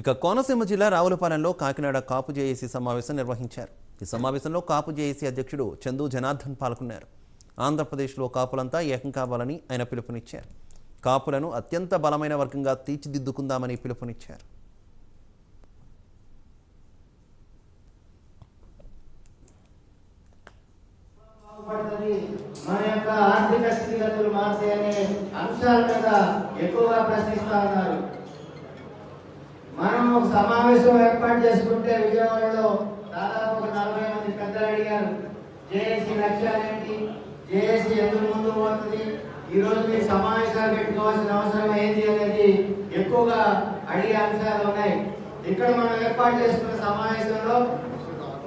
ఇక కోనసీమ జిల్లా రావులపాలెంలో కాకినాడ కాపు జేఏసీ సమావేశం నిర్వహించారు. ఈ సమావేశంలో కాపు జేఏసీ అధ్యక్షుడు చందు జనార్దన్ పాల్గొన్నారు. ఆంధ్రప్రదేశ్లో కాపులంతా ఏకం కావాలని ఆయన పిలుపునిచ్చారు. కాపులను అత్యంత బలమైన వర్గంగా తీర్చిదిద్దుకుందామని పిలుపునిచ్చారు. మన యొక్క ఆర్థిక స్థితిగతులు మారుతాయనే అంశాల మీద ఎక్కువగా ప్రశ్నిస్తా ఉన్నారు. ఒక సమావేశం ఏర్పాటు చేసుకుంటే విజయవాడలో దాదాపు ఒక నలభై మంది పెద్దలు అడిగారు. జేఏసీ లక్ష్యాలేంటి? జేఏసీ ఎందుకు ముందు పోతుంది? ఈ రోజు మీరు సమావేశాలు పెట్టుకోవాల్సిన అవసరం ఏంటి అనేది ఎక్కువగా అడిగే అంశాలు ఉన్నాయి. ఇక్కడ మనం ఏర్పాటు చేసుకున్న సమావేశంలో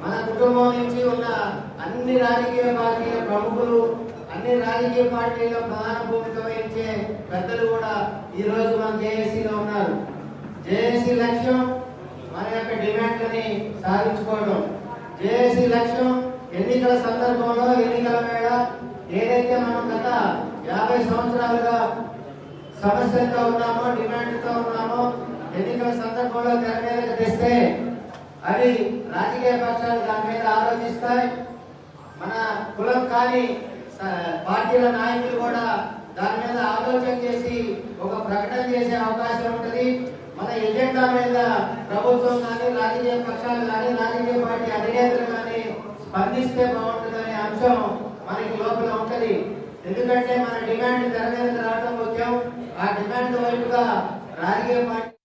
మన కుటుంబం నుంచి ఉన్న అన్ని రాజకీయ పార్టీల ప్రముఖులు అన్ని రాజకీయ పార్టీల ప్రధాన భూమిక వహించే పెద్దలు కూడా ఈరోజు రోజు మన జేఏసీలో ఉన్నారు జేఏసీ లక్ష్యం మన యొక్క డిమాండ్లని సాధించుకోవడం. జేఏసీ లక్ష్యం ఎన్నికల సందర్భంలో ఎన్నికల వేళ ఏదైతే మనం గత యాభై సంవత్సరాలుగా సమస్యలతో ఉన్నామో డిమాండ్తో ఉన్నామో ఎన్నికల సందర్భంలో తెర మీదకి తెస్తే అవి రాజకీయ పక్షాలు దాని మీద ఆలోచిస్తాయి. మన కులం కాని పార్టీల నాయకులు కూడా దాని మీద ఆలోచన చేసి ఒక ప్రకటన చేసే అవకాశం ఉంటుంది. మన ఎజెండా మీద ప్రభుత్వం కానీ రాజకీయ పక్షాలు కానీ రాజకీయ పార్టీ అధినేతలు కానీ స్పందిస్తే బాగుంటుందనే అంశం మనకి లోపల ఉంటది. ఎందుకంటే మన డిమాండ్ తెర మీద రావడం ముఖ్యం. ఆ డిమాండ్ వైపుగా రాజకీయ పార్టీ